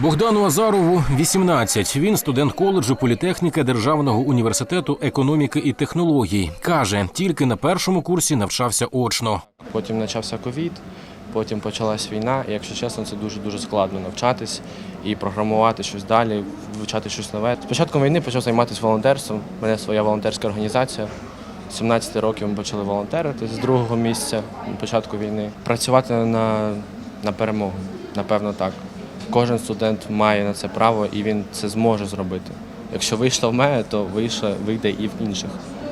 Богдану Азарову 18. Він студент коледжу політехніка Державного університету економіки і технологій. Каже, тільки на першому курсі навчався очно. Потім почався ковід, потім почалась війна. І якщо чесно, це дуже дуже складно навчатись і програмувати щось далі, вивчати щось нове. З початком війни почав займатися волонтерством. У мене своя волонтерська організація. З 17 років ми почали волонтерити з другого місця початку війни. Працювати на, на перемогу, напевно, так. Кожен студент має на це право і він це зможе зробити. Якщо вийшло в мене, то вийшло, вийде і в інших.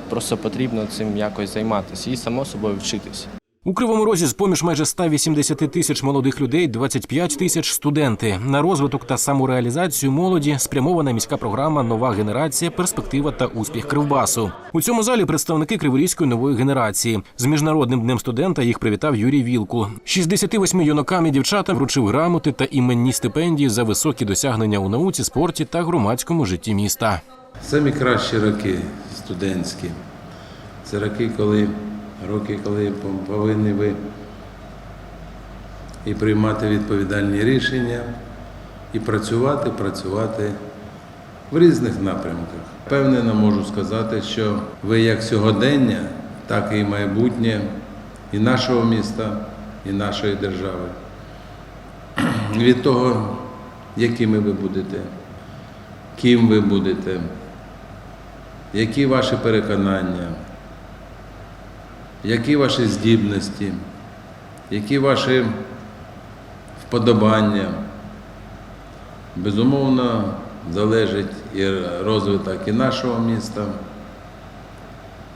Просто потрібно цим якось займатися і само собою вчитись. У Кривому Розі з поміж майже 180 тисяч молодих людей 25 тисяч студенти. На розвиток та самореалізацію молоді спрямована міська програма Нова генерація, перспектива та успіх Кривбасу. У цьому залі представники криворізької нової генерації. З міжнародним днем студента їх привітав Юрій Вілкул. 68 юнакам і дівчатам вручив грамоти та іменні стипендії за високі досягнення у науці, спорті та громадському житті міста. Самі кращі роки студентські. Це роки, коли, роки, коли повинні ви і приймати відповідальні рішення, і працювати, працювати в різних напрямках. Впевнено можу сказати, що ви як сьогодення, так і майбутнє і нашого міста, і нашої держави. Від того, якими ви будете, ким ви будете, які ваші переконання, які ваші здібності, які ваші вподобання. Безумовно, залежить і розвиток і нашого міста,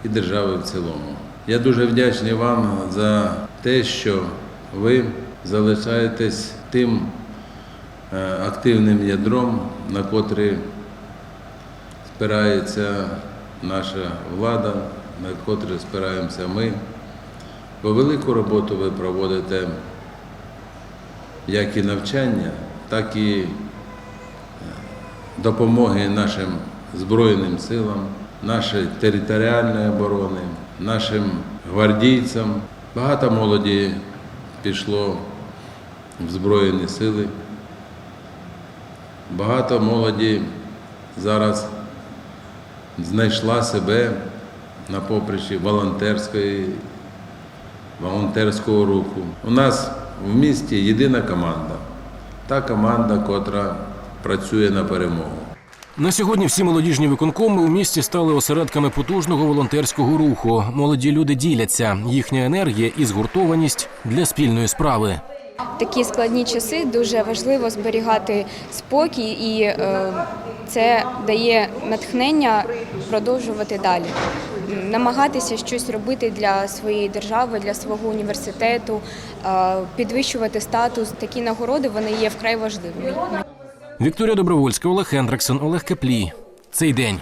і держави в цілому. Я дуже вдячний вам за те, що ви залишаєтесь тим е, активним ядром, на котрий спирається наша влада, на котру спираємося ми. Бо велику роботу ви проводите як і навчання, так і е, допомоги нашим Збройним силам, нашій територіальної оборони, нашим гвардійцям. Багато молоді пішло в Збройні сили. Багато молоді зараз знайшла себе на поприщі волонтерської, волонтерського руху. У нас в місті єдина команда. Та команда, котра працює на перемогу. На сьогодні всі молодіжні виконкоми у місті стали осередками потужного волонтерського руху. Молоді люди діляться. Їхня енергія і згуртованість для спільної справи. Такі складні часи дуже важливо зберігати спокій, і е, це дає натхнення продовжувати далі. Намагатися щось робити для своєї держави, для свого університету, е, підвищувати статус. Такі нагороди вони є вкрай важливими. Вікторія Добровольська, Олег Хендриксон, Олег Кеплій. Цей день.